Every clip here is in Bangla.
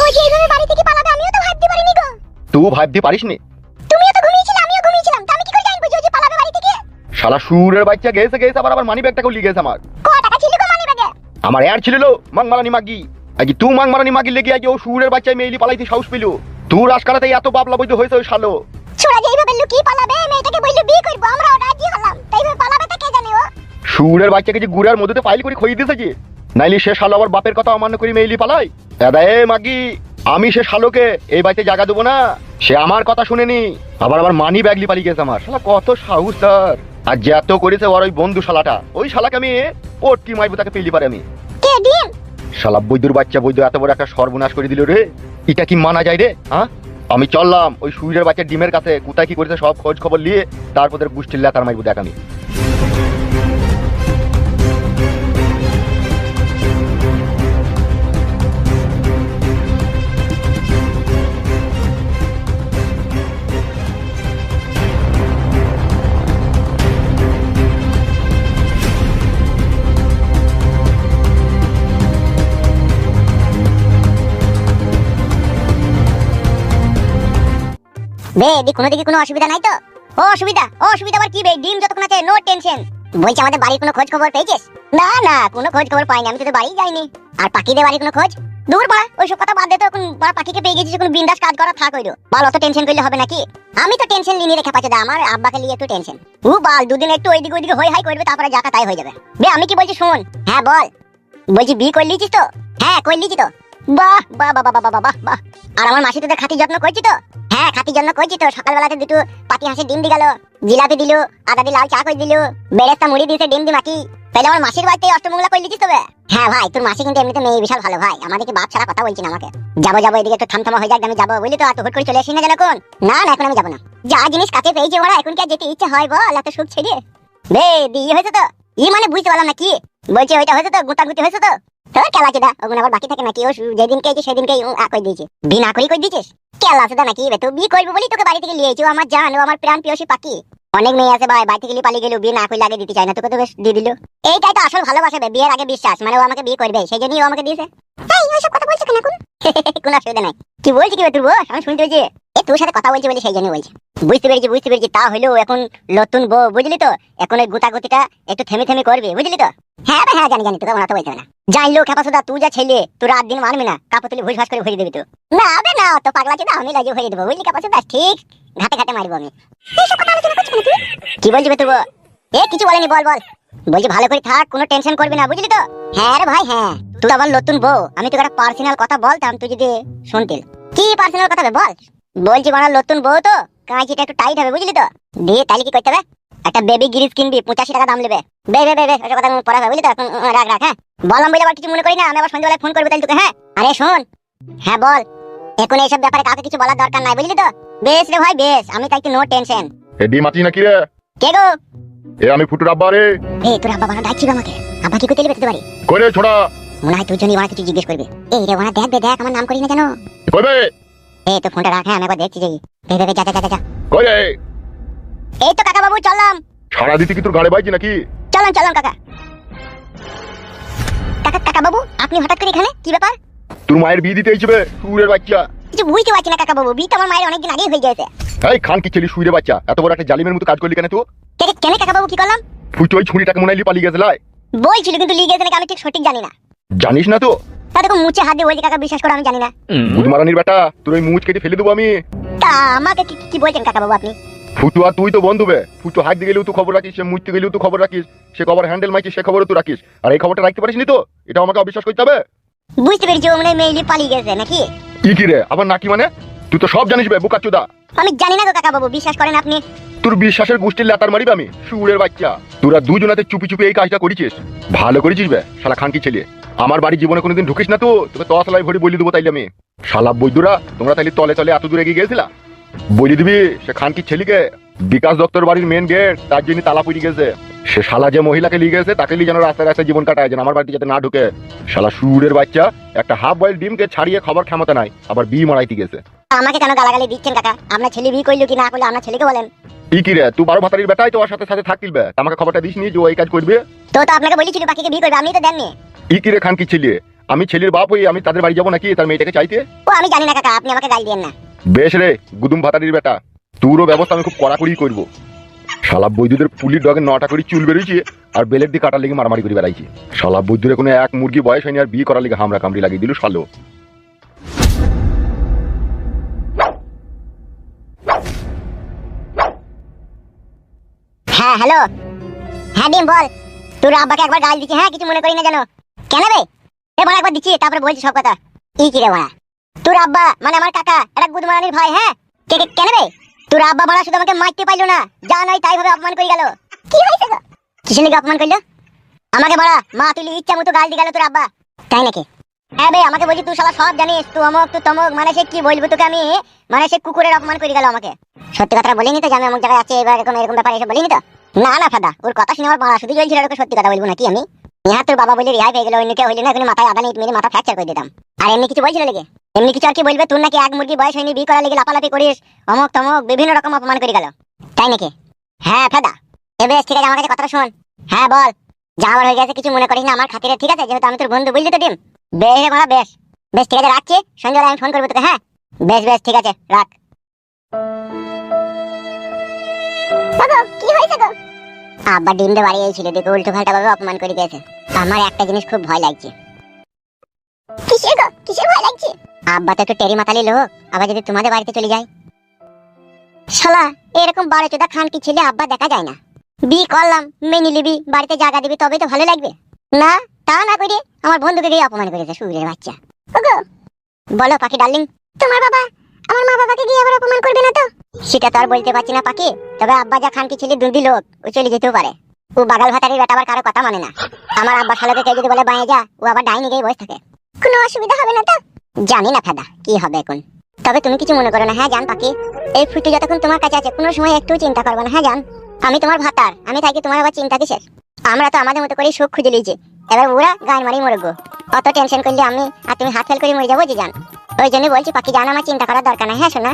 ও যে এইভাবে বাড়ি থেকে পালাবে আমিও তো ভাবতে পারিনি গো। তুই ভাবতে পারিস নি তুমিও তো ঘুমিয়েছিলে আমিও ঘুমিয়েছিলাম। তা আমি কি করে জানব যে ও যে পালাবে বাড়ি থেকে? শালা সুরের বাচ্চা গেছে গেছে আবার আবার মানি ব্যাগটাকেও লিয়ে গেছে আমার। ক টাকা ছিল গো মানি ব্যাগে আমার এর ছিল লো মাংমারানি মাগি। আজ তুই মাংমারানি মাগি লেগে আজ ও সুরের বাচ্চায় মেইলি পালাইতে সাহস পেল। তুই রাজকালাতে এত বাবলা বৈধ হয়েছে ওই শালো। ছোড়া যে এইভাবে লুকিয়ে পালাবে মেয়েটাকে বলল বিয়ে করব আমরাও রাজি হলাম। তাই এইভাবে পালাবে তা কে জানে ও? সুরের বাচ্চাকে যে গুড়ার মধ্যে ফাইল করে খইয়ে দিয়েছে যে। নাইলে সে শালো আবার বাপের কথা অমান্য করি মেইলি পালাই? দাদা এ মাগি আমি সে শালোকে এই বাড়িতে জায়গা দেবো না। সে আমার কথা শুনেনি আবার আবার মানি ব্যাগলি পালিয়ে গেছে আমার। শালা কত সাহস তার। আর যত করেছে ওর ওই বন্ধু শালাটা ওই শালাকে আমি পটকি মাইবো তাকে পেলি পারে আমি। কে শালা বৈদ্যুর বাচ্চা বৈদ্য এত বড় একটা সর্বনাশ করে দিল রে। এটা কি মানা যায় রে হ্যাঁ আমি চললাম ওই সুইরের বাচ্চা ডিমের কাছে কোথায় কি করেছে সব খোঁজ খবর নিয়ে তারপর তোর গুষ্টির লেতার মাইবো দেখ আমি। বেডি কোনো দিকে কোনো অসুবিধা নাই তো। ও অসুবিধা ও অসুবিধা আবার কি বে? ডিম যতক্ষণ আছে নো টেনশন বলছি, আমাদের বাড়ির কোনো খোঁজ খবর পেয়েছিস? না না, কোনো খোঁজ খবর পাইনি, আমি তো বাড়ি যাইনি। আর পাখিদের বাড়ির কোনো খোঁজ? দূর পড়া ওইসব কথা বাদ দে তো, এখন পাখিকে পেয়ে গেছিস, এখন বিন্দাস কাজ করা থাক হইল। বাল, অত টেনশন করলে হবে নাকি? আমি তো টেনশন নিয়ে রেখে পাচ্ছি আমার আব্বাকে নিয়ে একটু টেনশন ও বাল, দুদিন একটু ওইদিকে ওইদিকে হই হাই করবে, তারপরে যাকা তাই হয়ে যাবে। বে, আমি কি বলছি শোন? হ্যাঁ বল। বলছি বি করে লিছিস তো? হ্যাঁ করে লিছি তো। বাহ বাহ বাহ বাহ বাহ বাহ বাহ আর আমার মাসি তোদের খাতি যত্ন করছি তো? হ্যাঁ খাতি যত্ন করছি তো, সকালবেলাতে দুটো পাতি হাঁসের ডিম দি গেল। জিলাপি দিল, আদা দি লাল চা করে দিল, বেরেস্তা মুড়ি দিয়েছে ডিম দি মাটি। তাহলে আমার মাসির বাড়িতে অষ্টমঙ্গলা করে লিখিস তবে? হ্যাঁ ভাই, তোর মাসি কিন্তু এমনিতে মেয়ে বিশাল ভালো ভাই, আমাদেরকে বাপ ছাড়া কথা বলছি না আমাকে। যাব যাব এদিকে একটু থামথামা হয়ে যাক, আমি যাব, বুঝলি তো, আর হুট করে চলে আসি না যেন কোন না না, এখন আমি যাব না। যা জিনিস কাছে পেয়েছি ওরা, এখন কি আর যেতে ইচ্ছে হয় বল, এত সুখ ছেড়ে। বে, বিয়ে হয়েছে তো? ই মানে বুঝতে পারলাম না কি? বলছি ওইটা হয়েছে তো, গুতাগুতি হয়েছে তো? তোর কেলা আবার বাকি থাকে নাকি? ও যেদিনকে সেদিনকে কই দিয়েছে। বিনা করি কই দিয়েছিস? কেলা নাকি? বে তুই বিয়ে করবি বলি, তোকে বাড়ি থেকে লিয়ে ও আমার জান, ও আমার প্রাণ প্রিয়সী পাখি। অনেক মেয়ে আছে ভাই, বাড়ি থেকে বিয়ে না দিতে চায় না, তোকে তো বেশ দিয়ে দিল। এইটাই তো আসল ভালোবাসা বিয়ের আগে বিশ্বাস মানে ও আমাকে বিয়ে করবে, সেই জন্যই ও আমাকে দিয়েছে। এই কথা কেন কোনো অসুবিধা নাই। কি বলছি কি তোর বউ আমি শুনতে পেয়েছি। এ, তোর সাথে কথা বলছি বলে সেই জন্য বলছি। বুঝতে পেরেছি বুঝতে পেরেছি, তা হলেও এখন নতুন বউ, বুঝলি তো? এখন ওই গুতাগুতিটা একটু থেমে থেমে করবে, বুঝলি তো? হ্যাঁ হ্যাঁ জানি জানি, তোকে ওনা তো বলতে না। জানলো খেপাসুদা তুই যা ছেলে তুই রাত দিন মানবি না। কাপড় তুলি ভুস ভাস করে ভরে দিবি তো। না বে না তো পাগলা চিদা আমি লাগে ভরে দেবো, বুঝলি খেপাসুদা ঠিক, ঘাটে ঘাটে মারবো আমি। কি বলছি বউ? এ, কিছু বলেনি, বল বল। বলছি ভালো করে থাক, কোনো টেনশন করবি না, বুঝলি তো? হ্যাঁ রে ভাই হ্যাঁ। তুই আবার নতুন বউ, আমি তোকে একটা পার্সোনাল কথা বলতাম, তুই যদি শুনতিল কি পার্সোনাল কথা বল? বলছি বানা নতুন বউ তো, কাঁচিটা একটু টাইট হবে, বুঝলি তো? দিয়ে তাহলে কি করতে হবে? একটা বেবি গিরিজ কিনবি পঁচাশি টাকা দাম নেবে। বে বে বে বে ওসব কথা পড়া হবে বুঝলি তো? এখন রাখ রাখ হ্যাঁ? বললাম বলে আবার কিছু মনে করি না? আমি আবার সন্ধ্যাবেলায় ফোন করব তাহলে তোকে হ্যাঁ? আরে শোন হ্যাঁ বল। এখন এইসব ব্যাপারে কাউকে কিছু বলার দরকার নাই বুঝলি তো? বেশ রে ভাই বেশ। আমি তাই নো টেনশন এ ডি মাটি নাকি রে? কে গো? এ আমি ফুটুর আব্বা রে। এ তোর আব্বা বানা আমাকে? আব্বা কি করতে পারি করে ছোড়া? মনে হয় তুই জন্যই ওরা কিছু জিজ্ঞেস করবে। এই রে ওরা দেখ দেখ আমার নাম করি না জানো কইবে এই তো ফোনটা রাখ হ্যাঁ আমি একবার দেখছি যাই এই বে বে, যা যা যা, যা। কই রে? এই তো কাকা বাবু চললাম। সারা দিতে কি তোর গাড়ি বাইছি নাকি? চলুন চলুন কাকা। কাকা কাকা বাবু আপনি হঠাৎ করে এখানে? কি ব্যাপার? তোর মায়ের বিয়ে দিতে এইছে বে সুরের বাচ্চা। কিছু বুঝতে পারছি না কাকা বাবু বিয়ে তো আমার মায়ের অনেকদিন আগেই হয়ে গেছে। এই খান কি ছেলে সুইরে বাচ্চা। এত বড় একটা জালিমের মতো কাজ করলি কেন তুই? কে কেন কাকা বাবু কি করলাম? ফুটো ওই ছুরিটাকে মনে হয় পালিয়ে গেছে লাই। বলছিল কিন্তু লিগে গেছে নাকি আমি ঠিক সঠিক জানি না। জানিস না তো? তা দেখো মুছে হাত দিয়ে বলছে কাকা বিশ্বাস করে আমি জানি না। বুধমারানির বেটা তোর ওই মুচ কেটে ফেলে দেবো আমি। তা আমাকে কি কি বলছেন কাকা বাবু আপনি? ফুটু আর তুই তো বন্ধু বে। ফুটু হাত দিয়ে গেলেও তুই খবর রাখিস সে মুচতে গেলেও তুই খবর রাখিস সে খবর হ্যান্ডেল মাইছিস সে খবরও তুই রাখিস। আর এই খবরটা রাখতে পারিস নি তো? এটা আমাকে অবিশ্বাস করতে হবে? বুঝতে পেরেছি মানে মেইলি পালিয়ে গেছে নাকি? কি কি রে? আবার নাকি মানে? তুই তো সব জানিস বে বুকা চুদা। আমি জানি না গো কাকা বাবু বিশ্বাস করেন আপনি? তোর বিশ্বাসের গোষ্ঠীর লেতার মারিবে আমি সুরের বাচ্চা। তোরা দুজনাতে চুপি চুপি এই কাজটা করেছিস। ভালো করেছিস বে শালা খানকি ছেলে। আমার বাড়ি জীবনে কোনোদিন ঢুকিস না তো? তোকে তসলাই ভরি বলি দেবো তাইলে আমি। শালা বৈদ্যুরা তোমরা তাইলে তলে তলে এত দূরে এগিয়ে গেছিলা? বলি দিবি সে খানকি ছেলেকে? বিকাশ দত্তর বাড়ির মেন গেট তার জন্য তালা পড়ে গেছে। সে শালা যে মহিলাকে লিয়ে গেছে তাকে লিয়ে যেন রাস্তায় রাস্তায় জীবন কাটায় যেন আমার বাড়িতে যাতে না ঢুকে। শালা সুরের বাচ্চা একটা হাফ বয়েল ডিমকে ছাড়িয়ে খাবার ক্ষমতা নাই আবার বি মারাইতে গেছে। আমাকে কেন গালাগালি দিচ্ছেন কাকা? আপনার ছেলে বিয়ে করল কি না করল আপনার ছেলেকে বলেন। ই কি রে তুই বারো ভাতারির বেটাই তো ওর সাথে সাথে থাকতিল বে। আমাকে খবরটা দিস নি যে ওই কাজ করবে? তো তো আপনাকে বলেছিল বাকিকে বিয়ে করবে আপনি তো দেননি। ই কি রে খানকি ছেলে? আমি ছেলের বাপ হয়ে আমি তাদের বাড়ি যাব নাকি তার মেয়েটাকে চাইতে? ও আমি জানি না কাকা আপনি আমাকে গাল দিয়েন না। বেশ রে, গুদুম ভাতারির বেটা। তোরও ব্যবস্থা আমি খুব কড়াকড়ি করব। শালা বৈদ্যুদের পুলির ডগে নটা করে চুল বেরিয়েছে আর বেলের দিয়ে কাটার লেগে মারামারি করে বেড়াইছে। শালা বৈদ্যুরে কোনো এক মুরগি বয়স হয়নি আর বিয়ে করার লেগে হামরা কামড়ি লাগিয়ে দিল শালো। হ্যাঁ হ্যালো। হ্যাঁ ডিম বল। তোর আব্বাকে একবার গাল দিচ্ছি হ্যাঁ কিছু মনে করি না জানো কেন বে? এ বড় একবার দিচ্ছি, তারপরে বলছি সব কথা। কি রে বড়া। তোর আব্বা মানে আমার কাকা এটা গুদমারানির ভাই হ্যাঁ? কে কে- কেন বে তোর আব্বা বড়া শুধু আমাকে মারতে পাইলো না যা নয় তাই ভাবে অপমান করে গেল। কি হয়েছে গো? কিসের লিগে অপমান করল আমাকে বড়া মা তুই ইচ্ছা মতো গাল দিয়ে গেল তোর আব্বা। তাই নাকি? হ্যাঁ বে আমাকে বলছি তুই শালা সব জানিস তুই অমক তুই তমক মানে সে কি বলব তোকে আমি? মানে সে কুকুরের অপমান করে গেল আমাকে। সত্যি কথাটা বলিনি তো যে আমি অমুক জায়গায় আছি এবার এরকম এরকম ব্যাপার এসে বলিনি তো? না না ফাদা ওর কথা শুনে আমার মারা শুধু চলছিল ওকে সত্যি কথা বলব নাকি আমি? ইহা তোর বাবা বলে রিহাই পেয়ে গেল অন্য কেউ হইলে না এখানে মাথায় আদা নিট মেরে মাথা ফ্র্যাকচার করে দিতাম। আর এমনি কিছু বলছিল লেগে এমনি কিছু আর কি বলবে? তোর নাকি এক মুরগি বয়স হয়নি বিয়ে করার লেগে লাপালাপি করিস অমক তমক বিভিন্ন রকম অপমান করে গেল। তাই নাকি? হ্যাঁ ফাদা। এ বেশ ঠিক আছে আমার কাছে কথাটা শোন। হ্যাঁ বল। যাওয়ার হয়ে গেছে কিছু মনে করিস না আমার খাতিরে ঠিক আছে? যেহেতু আমি তোর বন্ধু বুঝলি তো ডিম? বেশ রে মারা বেশ। বেশ ঠিক আছে রাখছি। সন্ধ্যাবেলা আমি ফোন করব তোকে হ্যাঁ? বেশ বেশ ঠিক আছে রাখ। কি হয়েছে গো? আব্বা ডিমটা বাড়ি ছিল দেখে উল্টো পাল্টা ভাবে অপমান করে গেছে আমার একটা জিনিস খুব ভয় লাগছে। কিসের গো? কিসের ভয় লাগছে? আব্বা তো একটু টেরি মাতালি লোক আবার যদি তোমাদের বাড়িতে চলে যায়। শালা এরকম চোদা খান কি ছেলে আব্বা দেখা যায় না? বি করলাম মেনে নিবি বাড়িতে জায়গা দিবি তবেই তো ভালো লাগবে। না তা না করে আমার বন্ধুকে গিয়ে অপমান করেছে সুরের বাচ্চা। ওগো। বলো পাখি ডার্লিং। তোমার বাবা আমার মা বাবাকে গিয়ে আবার অপমান করবে না তো? সেটা তো আর বলতে পারছি না পাখি তবে আব্বা যা খানকি ছেলে দুর্দি লোক ও চলে যেতেও পারে। ও বাগাল ভাতারির বেটা আবার কারও কথা মানে না। আমার আব্বা শালোকে কেউ যদি বলে বাইরে যা ও আবার ডাইনি গিয়ে বসে থাকে। কোনো অসুবিধা হবে না তো? জানি না ফেদা, কি হবে এখন? তবে তুমি কিছু মনে করো না হ্যাঁ জান পাখি? এই ফুটে যতক্ষণ তোমার কাছে আছে, কোনো সময় একটু চিন্তা করবে না হ্যাঁ জান? আমি তোমার ভাতার, আমি থাকি তোমার আবার চিন্তা কিসের? আমরা তো আমাদের মতো করে সুখ খুঁজে লিয়েছি এবার ওরা গান মারি মরগো অত টেনশন করলে আমি আর তুমি হাত ফেল করে মরে যাব যে জান? ওই জন্য বলছি, পাখি জান, আমার চিন্তা করার দরকার নাই হ্যাঁ শোনা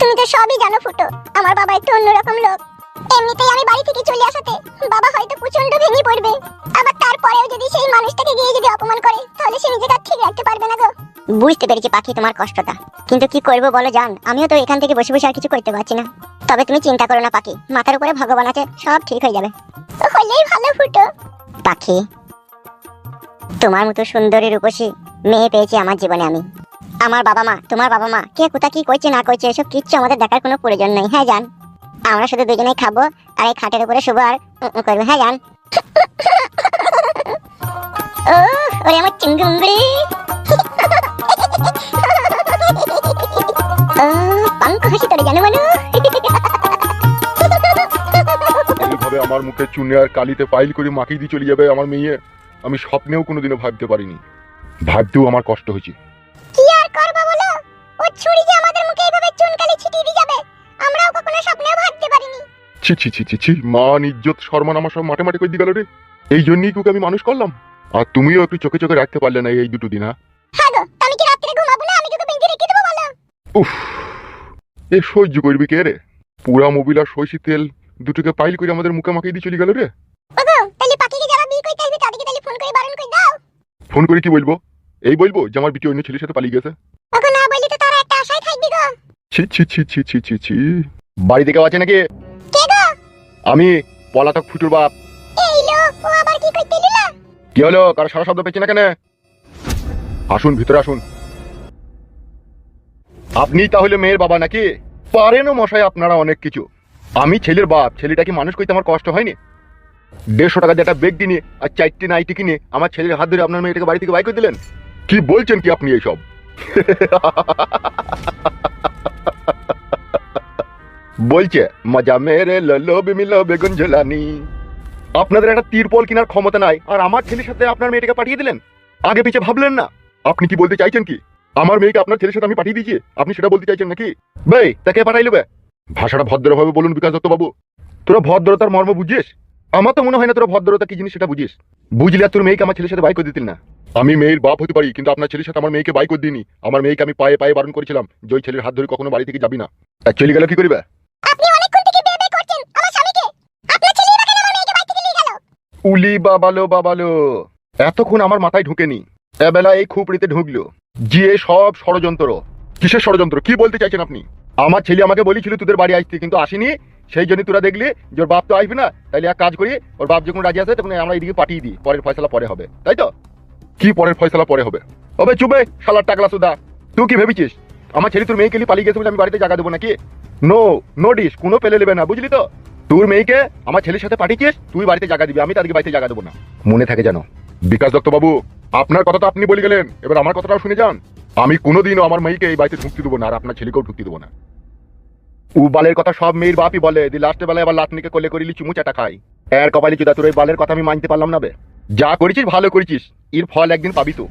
তুমি তো সবই জানো ফুটো, আমার বাবা একটু অন্যরকম লোক। এমনিতেই আমি বাড়ি থেকে চলে আসাতে বাবা হয়তো প্রচণ্ড ভেঙে পড়বে। আবার তারপরেও যদি সেই মানুষটাকে গিয়ে যদি অপমান করে তাহলে সে নিজেকে ঠিক রাখতে পারবে না গো। বুঝতে পেরেছি পাখি তোমার কষ্টটা। কিন্তু কি করব বলো জান আমিও তো এখান থেকে বসে বসে আর কিছু করতে পারছি না। তবে তুমি চিন্তা করো না পাখি মাথার উপরে ভগবান আছে সব ঠিক হয়ে যাবে। হলেই ভালো ফুটো। পাখি তোমার মতো সুন্দরী রূপসী মেয়ে পেয়েছি আমার জীবনে আমি। আমার বাবা মা তোমার বাবা মা কে কোথা কি করছে না করছে এসব কিচ্ছু আমাদের দেখার কোনো প্রয়োজন নেই হ্যাঁ জান? আমরা শুধু দুজনেই খাব, আর এই খাটের উপরে শুভ আর করবে হ্যাঁ জান? ওরে আমার পাঙ্ক হাসি তোরে জানো মানু। এইভাবে আমার মুখে চুনে আর কালিতে পাইল করে মাখিয়ে দিয়ে চলে যাবে আমার মেয়ে, আমি স্বপ্নেও কোনোদিনও ভাবতে পারিনি। ভাবতেও আমার কষ্ট হয়েছে। ছি ছি ছি ছি ছি মান ইজ্জত সম্মান আমার সব মাঠে মাঠে করে দিয়ে গেল রে? এই জন্যই তোকে আমি মানুষ করলাম। আর তুমিও একটু চোখে চোখে রাখতে পারলে না এই দুটো দিন হ্যাঁ? উফ এ সহ্য করবি কে রে? পুরা মোবিল আর সইসি তেল দুটোকে পাইল করে আমাদের মুখে মাখিয়ে দিয়ে চলে গেল রে? ফোন করে কি বলব? এই বলব যে আমার বিটি অন্য ছেলের সাথে পালিয়ে গেছে। ছি ছি ছি ছি ছি ছি ছি। বাড়িতে কেউ আছে নাকি? আমি পলাতক ফুটুর বাপ। এই লোক ও আবার কি করতে এলো কি হলো? কারও সারা শব্দ পেয়েছি না কেন? আসুন ভিতরে আসুন। আপনি তাহলে মেয়ের বাবা নাকি? পারেনও মশাই আপনারা অনেক কিছু। আমি ছেলের বাপ ছেলেটা কি মানুষ করতে আমার কষ্ট হয়নি। দেড়শো টাকা দিয়ে একটা বেগ কিনে আর চারটে নাইটি কিনে আমার ছেলের হাত ধরে আপনার মেয়েটাকে বাড়ি থেকে বাই করে দিলেন? কি বলছেন কি আপনি এইসব? বলছে, মজা মেরে ললো বিমিলো বেগুন আপনাদের একটা তিরপল কেনার ক্ষমতা নাই, আর আমার ছেলের সাথে আপনার মেয়েটাকে পাঠিয়ে দিলেন? আগে পিছে ভাবলেন না? আপনি কি বলতে চাইছেন কি? আমার মেয়েকে আপনার ছেলের সাথে আমি পাঠিয়ে দিয়েছি, আপনি সেটা বলতে চাইছেন নাকি? ভাই তাকে পাঠাইলো বে। ভাষাটা ভদ্রভাবে বলুন বিকাশ দত্ত বাবু। তোরা ভদ্রতার মর্ম বুঝিস? আমার তো মনে হয় না তোরা ভদ্রতা কি জিনিস সেটা বুঝিস। বুঝলি আর তোর মেয়েকে আমার ছেলের সাথে বাই করে দিতেন না। আমি মেয়ের বাপ হতে পারি, কিন্তু আপনার ছেলের সাথে আমার মেয়েকে বাই করে দিইনি। আমার মেয়েকে আমি পায়ে পায়ে বারণ করেছিলাম, যে ওই ছেলের হাত ধরে কখনো বাড়ি থেকে যাবি না। চলে গেল কি করবে উলি বাবালো বাবালো। এতক্ষণ আমার মাথায় ঢুকেনি। এবেলা এই খুপড়িতে ঢুকলো। যে সব ষড়যন্ত্র। কিসের ষড়যন্ত্র? কি বলতে চাইছেন আপনি? আমার ছেলে আমাকে বলেছিল তোদের বাড়ি আসতে, কিন্তু আসেনি। সেই জন্য তোরা দেখলি যে ওর বাপ তো আসবে না। তাইলে এক কাজ করি, ওর বাপ যখন রাজি আসে তখন আমরা এদিকে পাঠিয়ে দিই। পরের ফয়সালা পরে হবে। তাই তো? কি পরের ফয়সালা পরে হবে? তবে চুপে, শালার টাকলা সুদা। তুই কি ভেবেছিস? আমার ছেলে তোর মেয়েকে পালিয়ে গেছে বলে আমি বাড়িতে জায়গা দেবো নাকি? নো নো ডিস কোনো পেলে নেবে না, বুঝলি তো? তোর মেয়েকে আমার ছেলের সাথে পাঠিয়েছিস, তুই বাড়িতে জায়গা দিবি, আমি তাদেরকে বাড়িতে জায়গা দেবো না। মনে থাকে জানো বিকাশ দত্তবাবু আপনার কথা তো আপনি বলে গেলেন, এবার আমার কথাটাও শুনে যান। আমি কোনোদিনও আমার মেয়েকে এই বাড়িতে ঢুকতে দেবো না, আর আপনার ছেলেকেও ঢুকতে দেবো না। উ বালের কথা সব মেয়ের বাপই বলে, দি লাস্টে বেলায় আবার লাতনিকে কোলে করে লিচু মুচাটা খাই এর কপালি চুদা তোর ওই বালের কথা আমি মানতে পারলাম না বে। যা করেছিস, ভালো করেছিস, এর ফল একদিন পাবি তো।